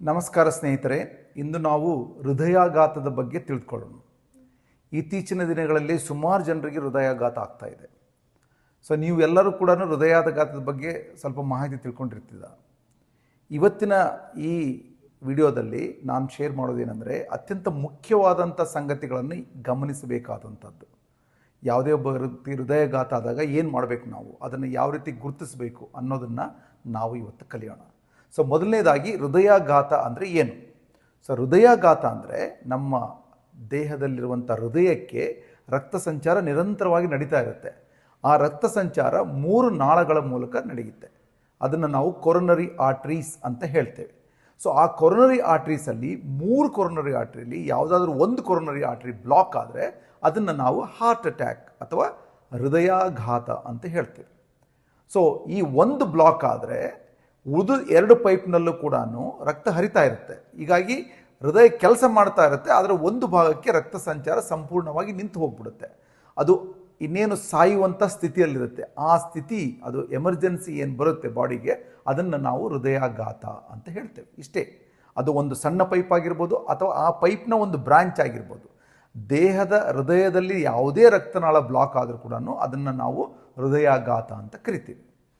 ನಮಸ್ಕಾರ ಸ್ನೇಹಿತರೆ, ಇಂದು ನಾವು ಹೃದಯಾಘಾತದ ಬಗ್ಗೆ ತಿಳ್ಕೊಳ್ಳೋಣ. ಇತ್ತೀಚಿನ ದಿನಗಳಲ್ಲಿ ಸುಮಾರು ಜನರಿಗೆ ಹೃದಯಾಘಾತ ಆಗ್ತಾ ಇದೆ. ಸೊ ನೀವು ಎಲ್ಲರೂ ಕೂಡ ಹೃದಯಾಘಾತದ ಬಗ್ಗೆ ಸ್ವಲ್ಪ ಮಾಹಿತಿ ತಿಳ್ಕೊಂಡಿರ್ತಿದ್ದ ಇವತ್ತಿನ ಈ ವಿಡಿಯೋದಲ್ಲಿ ನಾನು ಶೇರ್ ಮಾಡೋದೇನೆಂದರೆ, ಅತ್ಯಂತ ಮುಖ್ಯವಾದಂಥ ಸಂಗತಿಗಳನ್ನು ಗಮನಿಸಬೇಕಾದಂಥದ್ದು. ಯಾವುದೇ ಒಬ್ಬ ವ್ಯಕ್ತಿ ಹೃದಯಾಘಾತ ಆದಾಗ ಏನು ಮಾಡಬೇಕು ನಾವು? ಅದನ್ನು ಯಾವ ರೀತಿ ಗುರುತಿಸಬೇಕು ಅನ್ನೋದನ್ನು ನಾವು ಇವತ್ತು ಕಲಿಯೋಣ. ಸೊ ಮೊದಲನೇದಾಗಿ ಹೃದಯಾಘಾತ ಅಂದರೆ ಏನು? ಸೊ ಹೃದಯಾಘಾತ ಅಂದರೆ ನಮ್ಮ ದೇಹದಲ್ಲಿರುವಂಥ ಹೃದಯಕ್ಕೆ ರಕ್ತ ಸಂಚಾರ ನಿರಂತರವಾಗಿ ನಡೀತಾ ಇರುತ್ತೆ. ಆ ರಕ್ತ ಸಂಚಾರ ಮೂರು ನಾಳಗಳ ಮೂಲಕ ನಡೆಯುತ್ತೆ. ಅದನ್ನು ನಾವು ಕೊರೊನರಿ ಆರ್ಟ್ರೀಸ್ ಅಂತ ಹೇಳ್ತೇವೆ. ಸೊ ಆ ಕೊರೊನರಿ ಆರ್ಟ್ರೀಸಲ್ಲಿ ಮೂರು ಕೊರೊನರಿ ಆರ್ಟ್ರಿಯಲ್ಲಿ ಯಾವುದಾದ್ರೂ ಒಂದು ಕೊರೊನರಿ ಆರ್ಟ್ರಿ ಬ್ಲಾಕ್ ಆದರೆ ಅದನ್ನು ನಾವು ಹಾರ್ಟ್ ಅಟ್ಯಾಕ್ ಅಥವಾ ಹೃದಯಾಘಾತ ಅಂತ ಹೇಳ್ತೇವೆ. ಸೊ ಈ ಒಂದು ಬ್ಲಾಕ್ ಆದರೆ ಉಳಿದು ಎರಡು ಪೈಪ್ನಲ್ಲೂ ಕೂಡ ರಕ್ತ ಹರಿತಾ ಇರುತ್ತೆ. ಹೀಗಾಗಿ ಹೃದಯ ಕೆಲಸ ಮಾಡ್ತಾ ಇರುತ್ತೆ, ಆದರೆ ಒಂದು ಭಾಗಕ್ಕೆ ರಕ್ತ ಸಂಚಾರ ಸಂಪೂರ್ಣವಾಗಿ ನಿಂತು ಹೋಗ್ಬಿಡುತ್ತೆ. ಅದು ಇನ್ನೇನು ಸಾಯುವಂಥ ಸ್ಥಿತಿಯಲ್ಲಿರುತ್ತೆ. ಆ ಸ್ಥಿತಿ, ಅದು ಎಮರ್ಜೆನ್ಸಿ ಏನು ಬರುತ್ತೆ ಬಾಡಿಗೆ, ಅದನ್ನು ನಾವು ಹೃದಯಾಘಾತ ಅಂತ ಹೇಳ್ತೇವೆ. ಇಷ್ಟೇ. ಅದು ಒಂದು ಸಣ್ಣ ಪೈಪ್ ಆಗಿರ್ಬೋದು ಅಥವಾ ಆ ಪೈಪ್ನ ಒಂದು ಬ್ರಾಂಚ್ ಆಗಿರ್ಬೋದು. ದೇಹದ ಹೃದಯದಲ್ಲಿ ಯಾವುದೇ ರಕ್ತನಾಳ ಬ್ಲಾಕ್ ಆದರೂ ಕೂಡ ಅದನ್ನು ನಾವು ಹೃದಯಾಘಾತ ಅಂತ ಕರಿತೀವಿ.